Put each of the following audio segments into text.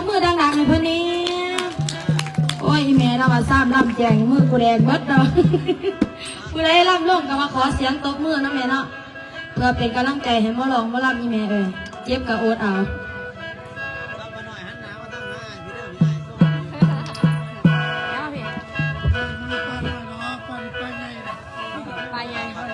บมือดังๆให้เพื่อนนี้โอ้ยอีแม่เรามาซ้ำลำแจงมือกูแดงเบิดเนาะกูได้ลำลงก็มาขอเสียงตบมือนะแม่เนาะเพื่อเป็นกำลังใจให้หมอลองหมอลำอีแม่เอ้ยเจ็บกับโอดเอารับมา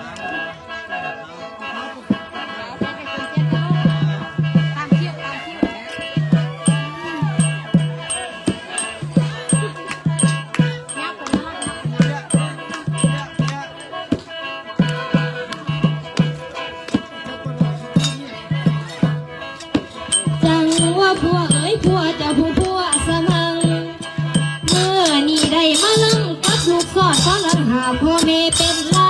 งว่าผัวเอ้ยผัวเจะผู้ผัวสมัง เมื่อนี่ได้มาลังกับลูกสอดขอนลังหาพ่อแม่เป็นเล่า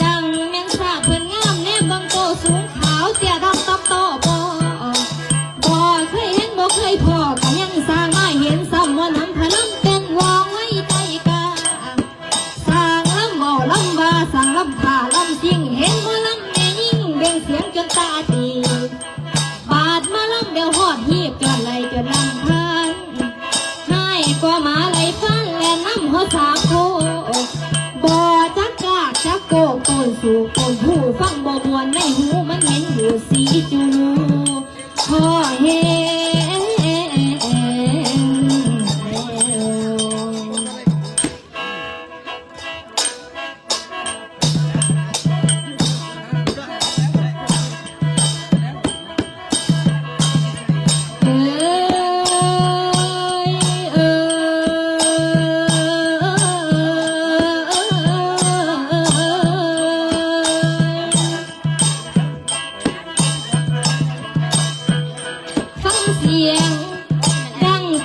จังแม่นสาเพิ่นงามแนมบางโตสูงขาวเตียดำตับโตบ่บ่เคยเห็นบ่เคยพอก็ยังสร้างมาเห็นซ้ำว่าน้ำพลังเป็นวองไว้ใจกาสร้างลำบ่ลำบาสร้างลำผ่าลำจริงเห็นว่าลำแม่ยิ่งเบ่งเสียงจนตาตี ดมาลำเดียวหอดหีบจนไหลจนลำพันให้กว่าหมาไหลฟันและน้ำหัวสาโค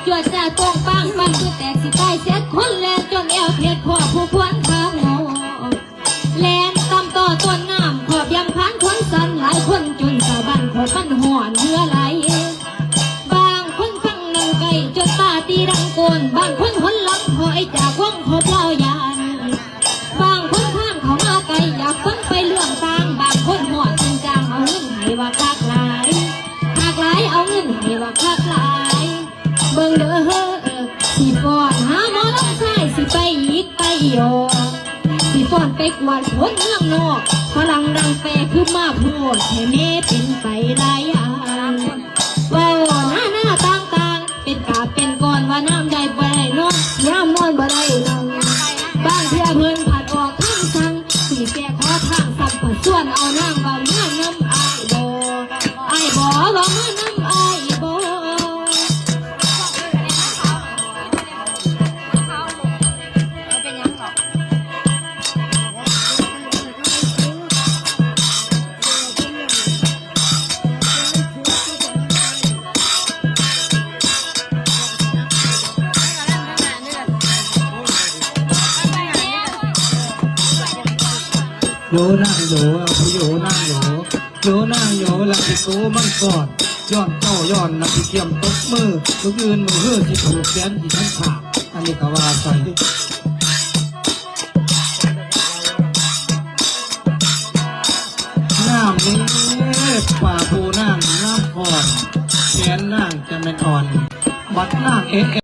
จวดจ้าตรงปังมันคือแตกสิตายเสียคนแลนจนเอวเพียดขอผู้ควรทางงแลนตำต่อต้นน้ำขอบยำพันคนสันหลายคนจนสาวบ้านขอปันห่อนเนื้อไหลบางคนฟังนังไก่จนตาตีดังโกนบางคนหนหลังหอยจากวงเขาเปล่ายานบางคนข้างเขามาไกลอยากฟังไปเรื่องต่างบางคนหอดจริงจังเอาเงินให้ว่าคากหลายคากหลายเอาเงินให้ว่าคากหลาย เบิ่งเด้อสิฟ้อนหาหมอลำชายสิไปอีกไปโยสิฟ้อนไปกวาดคนเมืองนอกพลังรังแปคือมาพูดให้แม่เป็นไปหลายอย่างว้าหน้าหน้าต่างๆเป็นกาเป็นก้อนว่าน้ำใดบ่ได้นอนน้ำนอนบ่ได้นอนบางเทื่อเพิ่นผัดออกทางสั่งสิแก้ขอทางสั่งผัดส่วนเอานางเบาเมื่อน้ำอายบ่อายบ่เบามื่อน้ โยนั่งโยเอาพี่โยนั่งโยโยนั่งโยลับพี่โกมันก่อนย้อนเจ้าย้อนนับพี่เกียมตบมือทุกอื่นมือเฮือที่ถูกแขนที่ทั้งขาอันนี้ก็ว่าใส่น้ำนี้ป่าปูน้ำน้ำอ่อนแขนนั่งจะเป็นอ่อน บัดนั่งเอ๊ะ